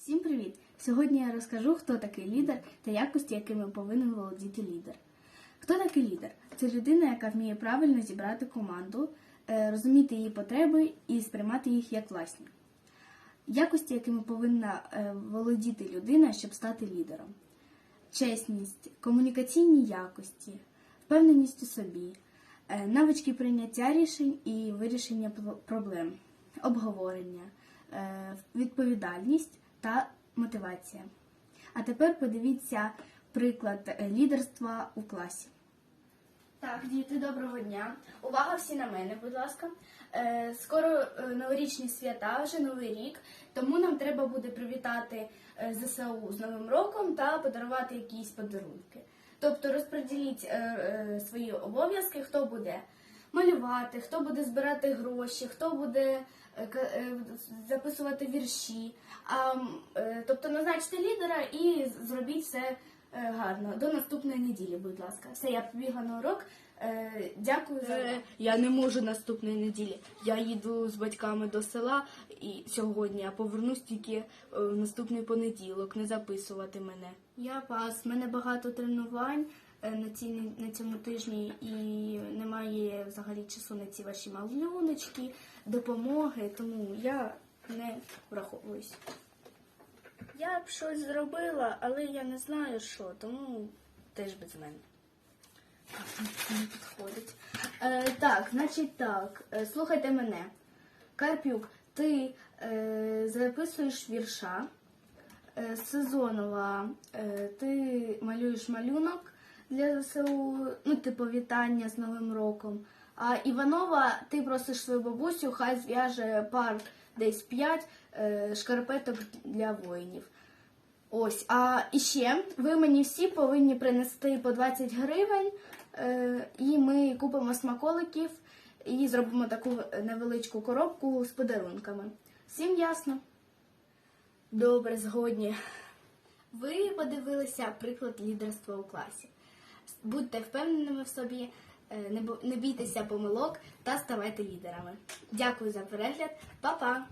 Всім привіт! Сьогодні я розкажу, хто такий лідер та якості, якими повинен володіти лідер. Хто такий лідер? Це людина, яка вміє правильно зібрати команду, е, розуміти її потреби і сприймати їх як власні. Якості, якими повинна е, володіти людина, щоб стати лідером: чесність, комунікаційні якості, впевненість у собі, е, навички прийняття рішень і вирішення проблем, обговорення, відповідальність та мотивація. А тепер подивіться приклад е, лідерства у класі. Так, діти, доброго дня. Увага всі на мене, будь ласка. Е, скоро е, новорічні свята, вже новий рік, тому нам треба буде привітати ЗСУ з Новим роком та подарувати якісь подарунки. Тобто розподіліть свої обов'язки, хто буде малювати, хто буде збирати гроші, хто буде е, е, записувати вірші. А, е, тобто назначте лідера і зробіть все гарно. До наступної неділі, будь ласка. Все, я побігла на урок. Дякую за Я не можу наступної неділі. Я їду з батьками до села і сьогодні, а повернусь тільки в наступний понеділок, не записувати мене. Я пас. У мене багато тренувань на, цій, на цьому тижні і взагалі часу на ці ваші малюночки, допомоги, тому я не враховуюсь. Я б щось зробила, але я не знаю що, тому теж без мене. Так, не підходить. Е, так, значить так, е, слухайте мене. Карпюк, ти е, записуєш вірша. Е, Сезонова, е, ти малюєш малюнок для ЗСУ, ну, типу вітання з Новим роком. А Іванова, ти просиш свою бабусю, хай зв'яже пар десь 5 шкарпеток для воїнів. Ось, а іще ви мені всі повинні принести по 20 гривень, е, і ми купимо смаколиків і зробимо таку невеличку коробку з подарунками. Всім ясно? Добре, згодні. Ви подивилися приклад лідерства у класі. Будьте впевненими в собі, е, не бійтеся помилок та ставайте лідерами. Дякую за перегляд, Па-па!